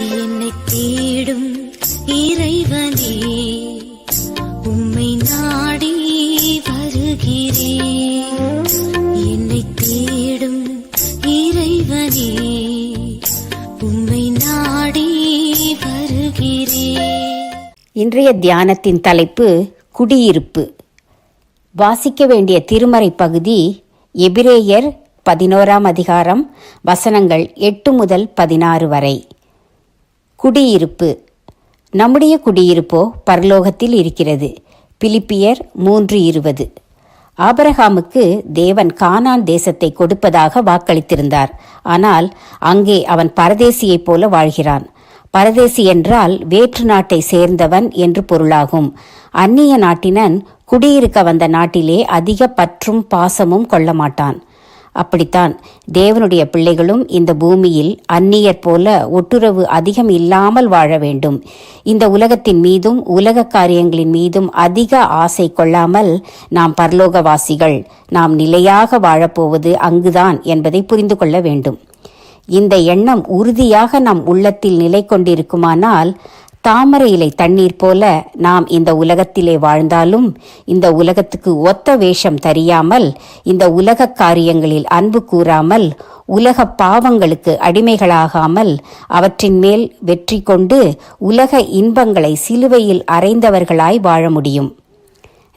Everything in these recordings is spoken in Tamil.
என்னை தேடும் இறைவனே உம்மை நாடி வருகிறேன் என்னை தேடும் இறைவனே உம்மை நாடி வருகிறேன் இன்றைய தியானத்தின் தலைப்பு குடியிருப்பு. வாசிக்க வேண்டிய திருமறை பகுதி எபிரேயர் பதினோராம் அதிகாரம் வசனங்கள் எட்டு முதல் பதினாறு வரை. குடியிருப்பு. நம்முடைய குடியிருப்போ பரலோகத்தில் இருக்கிறது. பிலிப்பியர் மூன்று இருபது. ஆபரகாமுக்கு தேவன் கானான் தேசத்தை கொடுப்பதாக வாக்களித்திருந்தார். ஆனால் அங்கே அவன் பரதேசியைப் போல வாழ்கிறான். பரதேசி என்றால் வேற்று நாட்டை சேர்ந்தவன் என்று பொருளாகும். அந்நிய நாட்டினன் குடியிருக்க வந்த நாட்டிலே அதிக பற்றும் பாசமும் கொள்ள மாட்டான் அப்படித்தான். தேவனுடைய பிள்ளைகளும் இந்த பூமியில் அந்நியர் போல ஒட்டுறவு அதிகம் இல்லாமல் வாழ வேண்டும். இந்த உலகத்தின் மீதும் உலக காரியங்களின் மீதும் அதிக ஆசை கொள்ளாமல் நாம் பரலோகவாசிகள் நாம் நிலையாக வாழப்போவது அங்குதான் என்பதை புரிந்து கொள்ள வேண்டும். இந்த எண்ணம் உறுதியாக நம் உள்ளத்தில் நிலை கொண்டிருக்குமானால் தாமரை இலை தண்ணீர் போல நாம் இந்த உலகத்திலே வாழ்ந்தாலும் இந்த உலகத்துக்கு ஒத்த வேஷம் தெரியாமல் இந்த உலக காரியங்களில் அன்பு கூறாமல் உலக பாவங்களுக்கு அடிமைகளாகாமல் அவற்றின் மேல் வெற்றி கொண்டு உலக இன்பங்களை சிலுவையில் அறைந்தவர்களாய் வாழ முடியும்.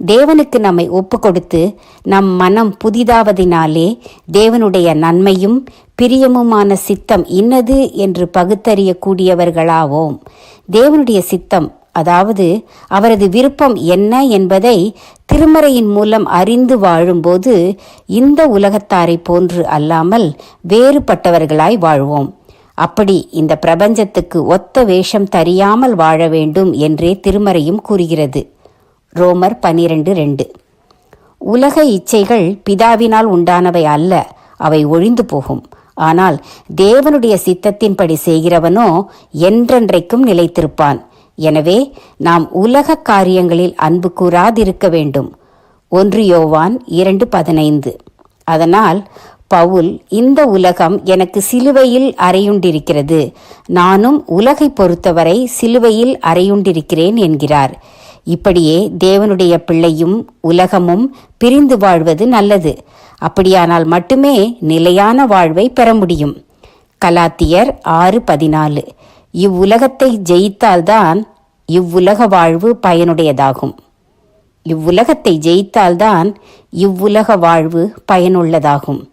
தேவனுக்கு நம்மை ஒப்பு கொடுத்து நம் மனம் புதிதாவதினாலே தேவனுடைய நன்மையும் பிரியமுமான சித்தம் இன்னது என்று பகுத்தறியக்கூடியவர்களாவோம். தேவனுடைய சித்தம் அதாவது அவரது விருப்பம் என்ன என்பதை திருமறையின் மூலம் அறிந்து வாழும்போது இந்த உலகத்தாரை போன்று அல்லாமல் வேறுபட்டவர்களாய் வாழ்வோம். அப்படி இந்த பிரபஞ்சத்துக்கு ஒத்த வேஷம் தெரியாமல் வாழ வேண்டும் என்றே திருமறையும் கூறுகிறது. ரோமர் பனிரெண்டு ரெண்டு. உலக இச்சைகள் பிதாவினால் உண்டானவை அல்ல அவை ஒழிந்து போகும். ஆனால் தேவனுடைய சித்தத்தின்படி செய்கிறவனோ என்றென்றைக்கும் நிலைத்திருப்பான். எனவே நாம் உலக காரியங்களில் அன்பு கூறாதிருக்க வேண்டும். ஒன்று யோவான் இரண்டு பதினைந்து. அதனால் பவுல் இந்த உலகம் எனக்கு சிலுவையில் அறையுண்டிருக்கிறது. நானும் உலகை பொறுத்தவரை சிலுவையில் அறையுண்டிருக்கிறேன் என்கிறார். இப்படியே தேவனுடைய பிள்ளையும் உலகமும் பிரிந்து வாழ்வது நல்லது. அப்படியானால் மட்டுமே நிலையான வாழ்வை பெற முடியும். கலாத்தியர் ஆறு பதினாலு. இவ்வுலகத்தை ஜெயித்தால்தான் இவ்வுலக வாழ்வு பயனுடையதாகும். இவ்வுலகத்தை ஜெயித்தால்தான் இவ்வுலக வாழ்வு பயனுள்ளதாகும்.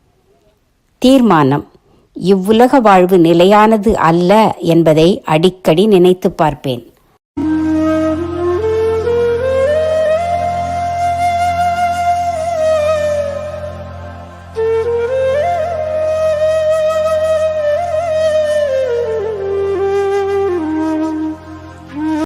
தீர்மானம். இவ்வுலக வாழ்வு நிலையானது அல்ல என்பதை அடிக்கடி நினைத்து பார்ப்பேன்.